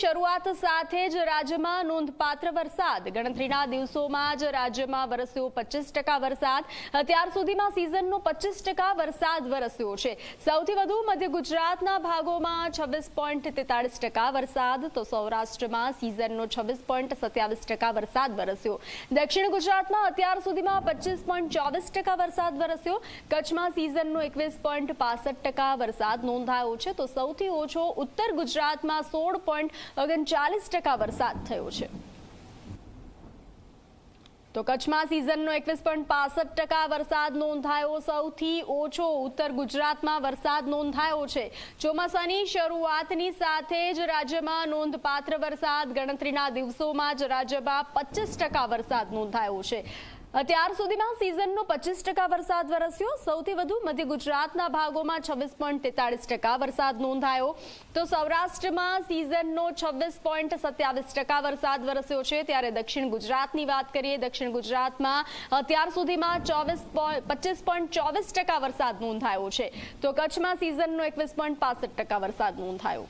શરૂઆત સાથે જ રાજ્યમાં નોંધપાત્ર વરસાદ. ગણતરીના દિવસોમાં જ રાજ્યમાં વરસ્યો પચીસ વરસાદ. અત્યાર સુધીમાં સિઝનનો પચીસ વરસાદ વરસ્યો છે. સૌથી વધુ મધ્ય ગુજરાતના ભાગોમાં છવ્વીસ વરસાદ. તો સૌરાષ્ટ્રમાં સિઝનનો છવ્વીસ વરસાદ વરસ્યો. દક્ષિણ ગુજરાતમાં અત્યાર સુધીમાં પચીસ વરસાદ વરસ્યો. કચ્છમાં સિઝનનો એકવીસ વરસાદ નોંધાયો છે. તો સૌથી ઓછો ઉત્તર ગુજરાતમાં સોળ પોઈન્ટ ઓગણચાલીસ ટકા વરસાદ થયો છે. તો કચ્છમાં સિઝનનો એકવીસ પોઈન્ટ પાસઠ ટકા વરસાદ નોંધાયો. સૌથી ઓછો ઉત્તર ગુજરાતમાં વરસાદ નોંધાયો છે. ચોમાસાની શરૂઆતની સાથે જ રાજ્યમાં નોંધપાત્ર વરસાદ. ગણતરીના દિવસોમાં જ રાજ્યમાં પચીસ ટકા વરસાદ નોંધાયો છે. અત્યાર સુધીમાં સિઝનનો પચીસ ટકા વરસાદ વરસ્યો. સૌથી વધુ મધ્ય ગુજરાતના ભાગોમાં છવ્વીસ પોઈન્ટ તેતાળીસ ટકા વરસાદ નોંધાયો. તો સૌરાષ્ટ્રમાં સિઝનનો છવ્વીસ પોઈન્ટ સત્યાવીસ ટકા વરસાદ વરસ્યો છે. ત્યારે દક્ષિણ ગુજરાતની વાત કરીએ, દક્ષિણ ગુજરાતમાં અત્યાર સુધીમાં ચોવીસ પચીસ પોઈન્ટ ચોવીસ ટકા વરસાદ નોંધાયો છે. તો કચ્છમાં સિઝનનો એકવીસ પોઈન્ટ પાસઠ ટકા વરસાદ નોંધાયો.